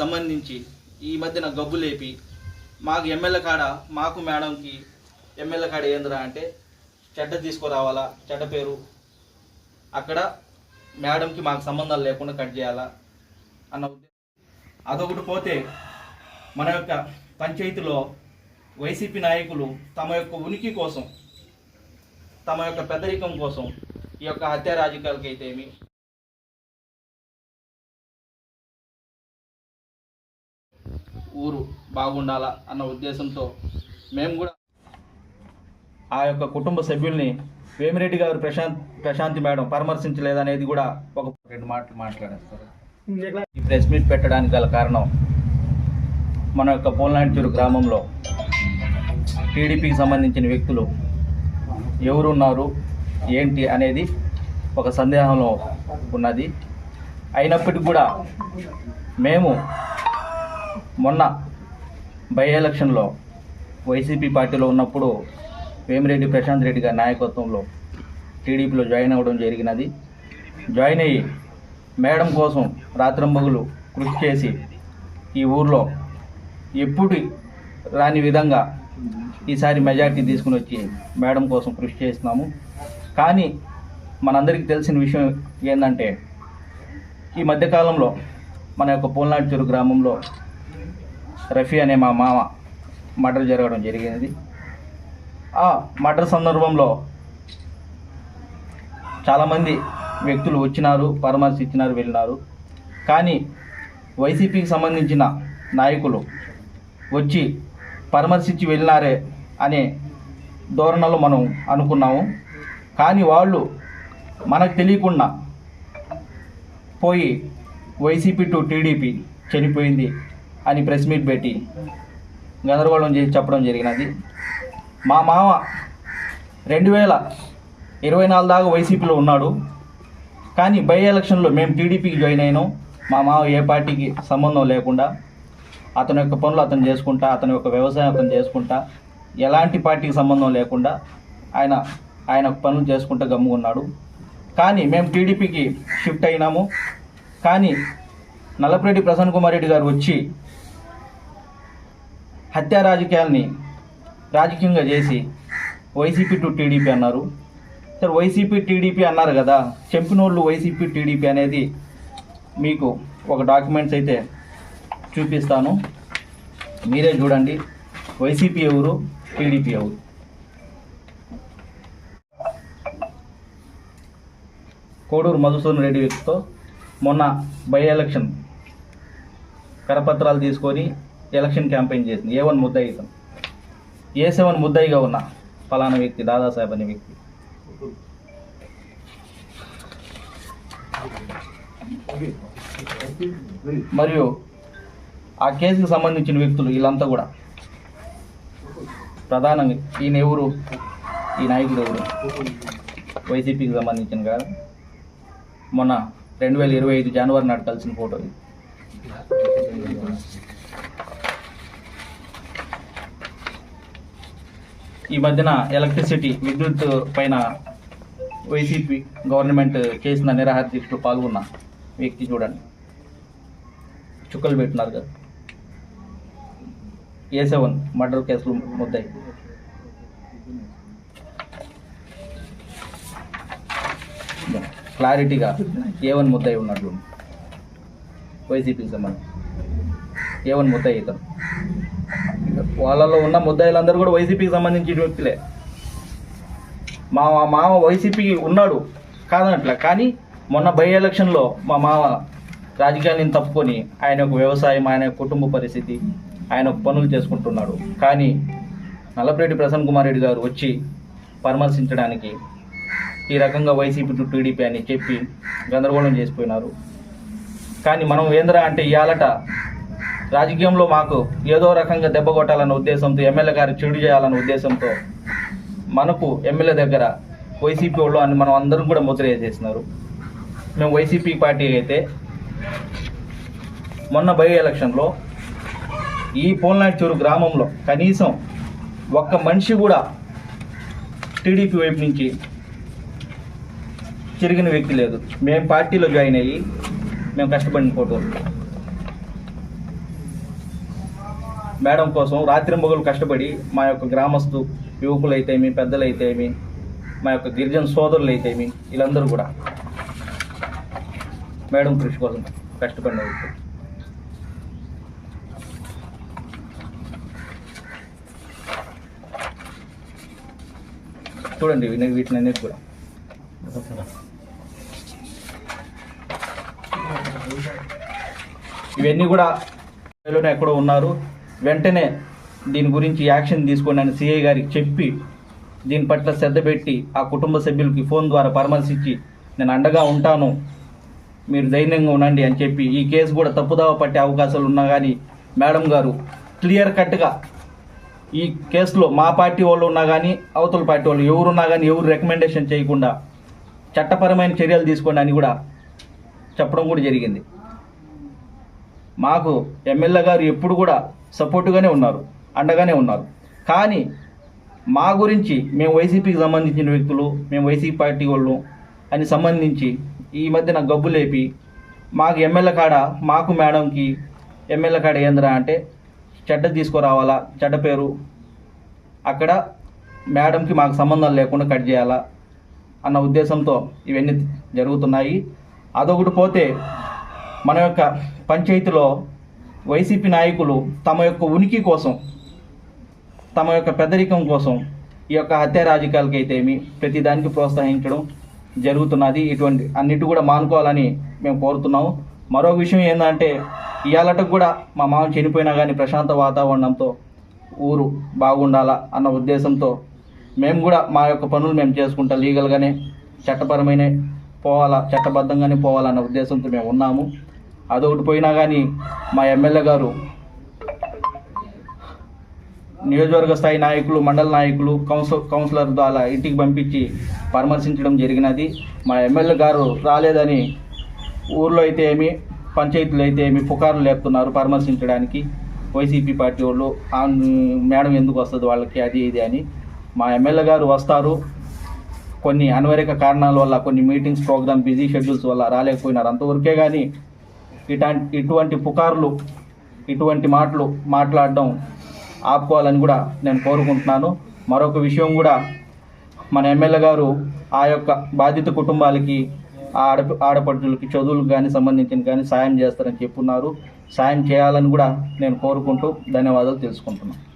సంబంధించి ఈ మధ్యన గబ్బు లేపి మాకు ఎమ్మెల్యే కాడ మాకు మేడంకి ఎమ్మెల్యే కాడ ఏందిరా అంటే చెడ్డ తీసుకురావాలా చెడ్డ పేరు. అక్కడ మేడంకి మాకు సంబంధాలు లేకుండా కట్ చేయాలా అన్న ఉద్దేశం అదొకటి పోతే మన యొక్క పంచాయతీలో వైసీపీ నాయకులు తమ యొక్క ఉనికి కోసం తమ యొక్క పెద్దరికం కోసం ఈ యొక్క హత్య ఏమి ఊరు బాగుండాలా అన్న ఉద్దేశంతో మేము కూడా ఆ యొక్క కుటుంబ సభ్యుల్ని వేమిరెడ్డి గారు ప్రశాంత్ ప్రశాంతి మేడం పరామర్శించలేదనేది కూడా ఒక రెండు మాటలు మాట్లాడేస్తారు. ఈ ప్రెస్ మీట్ పెట్టడానికి గల కారణం మన యొక్క పోన్లాంటిచూరు గ్రామంలో టీడీపీకి సంబంధించిన వ్యక్తులు ఎవరున్నారు ఏంటి అనేది ఒక సందేహంలో ఉన్నది. అయినప్పటికీ కూడా మేము మొన్న బై ఎలక్షన్లో వైసీపీ పార్టీలో ఉన్నప్పుడు వేమిరెడ్డి ప్రశాంత్ రెడ్డి గారి నాయకత్వంలో టీడీపీలో జాయిన్ అవ్వడం జరిగినది. జాయిన్ అయ్యి మేడం కోసం రాత్రంబగులు కృషి చేసి ఈ ఊర్లో ఎప్పుడు రాని విధంగా ఈసారి మెజార్టీ తీసుకుని వచ్చి మేడం కోసం కృషి చేస్తున్నాము. కానీ మనందరికీ తెలిసిన విషయం ఏంటంటే ఈ మధ్యకాలంలో మన యొక్క పోల్నాడ్చూరు గ్రామంలో రఫీ అనే మా మామ మర్డర్ జరగడం జరిగినది. ఆ మర్డర్ సందర్భంలో చాలామంది వ్యక్తులు వచ్చినారు పరామర్శించినారు వెళ్ళినారు. కానీ వైసీపీకి సంబంధించిన నాయకులు వచ్చి పరామర్శించి వెళ్ళినారే అనే ధోరణలో మనం అనుకున్నాము. కానీ వాళ్ళు మనకు తెలియకుండా పోయి వైసీపీ టు టీడీపీ చనిపోయింది. అని ప్రెస్ మీట్ పెట్టి గందరగోళం చేసి చెప్పడం జరిగినది. మా మామ రెండు వేల ఇరవై నాలుగు దాకా వైసీపీలో ఉన్నాడు. కానీ బై ఎలక్షన్లో మేము టీడీపీకి జాయిన్ అయినాం. మా మామ ఏ పార్టీకి సంబంధం లేకుండా అతని యొక్క పనులు అతను చేసుకుంటా అతని యొక్క వ్యవసాయం అతను చేసుకుంటా ఎలాంటి పార్టీకి సంబంధం లేకుండా ఆయన ఆయన పనులు చేసుకుంటూ గమ్ముకున్నాడు. కానీ మేము టీడీపీకి షిఫ్ట్ అయినాము. కానీ నల్లపరెడ్డి ప్రసన్న కుమార్ రెడ్డి గారు వచ్చి హత్యా రాజకీయాల్ని రాజకీయంగా చేసి వైసీపీ టు టీడీపీ అన్నారు. సార్ వైసీపీ టీడీపీ అన్నారు కదా చెంపినోళ్ళు వైసీపీ టీడీపీ అనేది మీకు ఒక డాక్యుమెంట్స్ అయితే చూపిస్తాను. మీరే చూడండి. వైసీపీ ఎవరు టీడీపీ ఎవరు? కోడూరు మధుసూదన్ రెడ్డి వ్యక్తితో మొన్న బై ఎలక్షన్ కరపత్రాలు తీసుకొని ఎలక్షన్ క్యాంపెయిన్ చేసింది. ఏ వన్ ముద్దాయి ఏ సెవెన్ ముద్దాయిగా ఉన్న ఫలానా వ్యక్తి దాదాసాహెబ్ అనే వ్యక్తి. మరియు ఆ కేసుకు సంబంధించిన వ్యక్తులు వీళ్ళంతా కూడా. ప్రధానంగా ఈయన ఎవరు? ఈ నాయకుడు ఎవరు? వైసీపీకి సంబంధించిన కాదు. మొన్న రెండు వేల ఇరవై ఐదు జనవరి నాడు కలిసిన ఫోటో ఇది. ఈ మధ్యన ఎలక్ట్రిసిటీ విద్యుత్ పైన వైసీపీ గవర్నమెంట్ చేసిన నిరాహార దీక్షలో పాల్గొన్న వ్యక్తి చూడండి. చుక్కలు పెట్టినారు కదా. ఏ సెవెన్ మర్డర్ కేసులు ముద్దాయి. క్లారిటీగా ఏ వన్ ముద్దాయి ఉన్నట్లు వైసీపీకి సంబంధించి. ఏ వన్ ముద్దాయి ఇతను. వాళ్ళలో ఉన్న ముద్దాయిలందరూ కూడా వైసీపీకి సంబంధించిన వ్యక్తులే. మా మామ వైసీపీకి ఉన్నాడు కాదనట్ల. కానీ మొన్న బై ఎలక్షన్లో మా మామ రాజకీయాలను తప్పుకొని ఆయన యొక్క వ్యవసాయం ఆయన కుటుంబ పరిస్థితి ఆయన పనులు చేసుకుంటున్నాడు. కానీ నల్లపరెడ్డి ప్రసన్న కుమార్ రెడ్డి గారు వచ్చి పరామర్శించడానికి ఈ రకంగా వైసీపీ టు టీడీపీ అని చెప్పి గందరగోళం చేసిపోయినారు. కానీ మనం వేంద్ర అంటే ఇవాళట రాజకీయంలో మాకు ఏదో రకంగా దెబ్బ కొట్టాలన్న ఉద్దేశంతో ఎమ్మెల్యే గారికి చెడు చేయాలన్న ఉద్దేశంతో మనకు ఎమ్మెల్యే దగ్గర వైసీపీ వాళ్ళు అని మనం అందరం కూడా ముద్ర వేసేసినారు మేము వైసీపీ పార్టీ అయితే మొన్న బై ఎలక్షన్లో ఈ పోల్నాడ్చూరు గ్రామంలో కనీసం ఒక్క మనిషి కూడా టీడీపీ వైపు నుంచి తిరిగిన వ్యక్తి లేదు. మేము పార్టీలో జాయిన్ అయ్యి మేము కష్టపడిన ఫోటోలు. మేడం కోసం రాత్రింబగలు కష్టపడి మా యొక్క గ్రామస్తు యువకులైతేమి పెద్దలైతేమి మా యొక్క గిరిజన సోదరులు అయితేమి వీళ్ళందరూ కూడా మేడం కృషి కోసం కష్టపడిన వ్యక్తులు చూడండి వీటిని అన్నిటి కూడా. ఇవన్నీ కూడా ఎక్కడో ఉన్నారు. వెంటనే దీని గురించి యాక్షన్ తీసుకోండి అని సిఐ గారికి చెప్పి దీని పట్ల శ్రద్ధ పెట్టి ఆ కుటుంబ సభ్యులకి ఫోన్ ద్వారా పరామర్శించి నేను అండగా ఉంటాను మీరు ధైర్యంగా ఉండండి అని చెప్పి ఈ కేసు కూడా తప్పుదావ పట్టే అవకాశాలు ఉన్నా కానీ మేడం గారు క్లియర్ కట్గా ఈ కేసులో మా పార్టీ వాళ్ళు ఉన్నా కానీ అవతల పార్టీ వాళ్ళు ఎవరున్నా కానీ ఎవరు రికమెండేషన్ చేయకుండా చట్టపరమైన చర్యలు తీసుకోండి అని కూడా చెప్పడం కూడా జరిగింది. మాకు ఎమ్మెల్యే గారు ఎప్పుడు కూడా సపోర్టుగానే ఉన్నారు అండగానే ఉన్నారు. కానీ మా గురించి మేము వైసీపీకి సంబంధించిన వ్యక్తులు మేము వైసీపీ పార్టీ వాళ్ళు అని సంబంధించి ఈ మధ్యన గబ్బు లేపి మాకు ఎమ్మెల్యే కాడ మాకు మేడంకి ఎమ్మెల్యే కాడ ఏందిరా అంటే చెడ్డ తీసుకురావాలా చెడ్డ పేరు. అక్కడ మేడంకి మాకు సంబంధం లేకుండా కట్ చేయాలా అన్న ఉద్దేశంతో ఇవన్నీ జరుగుతున్నాయి. అదొకటి పోతే మన యొక్క పంచాయతీలో వైసీపీ నాయకులు తమ యొక్క ఉనికి కోసం తమ యొక్క పెద్దరికం కోసం ఈ యొక్క హత్య రాజకీయాలకి అయితేమి ప్రతిదానికి ప్రోత్సహించడం జరుగుతున్నది. ఇటువంటి అన్నిటి కూడా మానుకోవాలని మేము కోరుతున్నాము. మరో విషయం ఏంటంటే ఇవాళకు కూడా మా మామ చనిపోయినా కానీ ప్రశాంత వాతావరణంతో ఊరు బాగుండాలా అన్న ఉద్దేశంతో మేము కూడా మా యొక్క పనులు మేము చేసుకుంటా లీగల్గానే చట్టపరమైన పోవాలా చట్టబద్ధంగానే పోవాలన్న ఉద్దేశంతో మేము ఉన్నాము. అదొకటి పోయినా కానీ మా ఎమ్మెల్యే గారు నియోజకవర్గ స్థాయి నాయకులు మండల నాయకులు కౌన్సిల్ కౌన్సిలర్ ద్వారా ఇంటికి పంపించి పరామర్శించడం జరిగినది. మా ఎమ్మెల్యే గారు రాలేదని ఊర్లో అయితే ఏమి పంచాయతీలు అయితే ఏమి పుకార్లు లేపుతున్నారు పరామర్శించడానికి. వైసీపీ పార్టీ వాళ్ళు మేడం ఎందుకు వస్తుంది వాళ్ళకి అది ఇది అని మా ఎమ్మెల్యే గారు వస్తారు. కొన్ని అనివార్యక కారణాల వల్ల కొన్ని మీటింగ్స్ ప్రోగ్రామ్ బిజీ షెడ్యూల్స్ వల్ల రాలేకపోయినారు. అంతవరకే కానీ ఇటా ఇటువంటి పుకార్లు ఇటువంటి మాటలు మాట్లాడడం ఆపుకోవాలని కూడా నేను కోరుకుంటున్నాను. మరొక విషయం కూడా మన ఎమ్మెల్యే గారు ఆ యొక్క బాధిత కుటుంబాలకి ఆడ ఆడపడుచులకి చదువులకు కానీ సంబంధించిన కానీ సాయం చేస్తారని చెప్పున్నారు. సాయం చేయాలని కూడా నేను కోరుకుంటూ ధన్యవాదాలు తెలుసుకుంటున్నాను.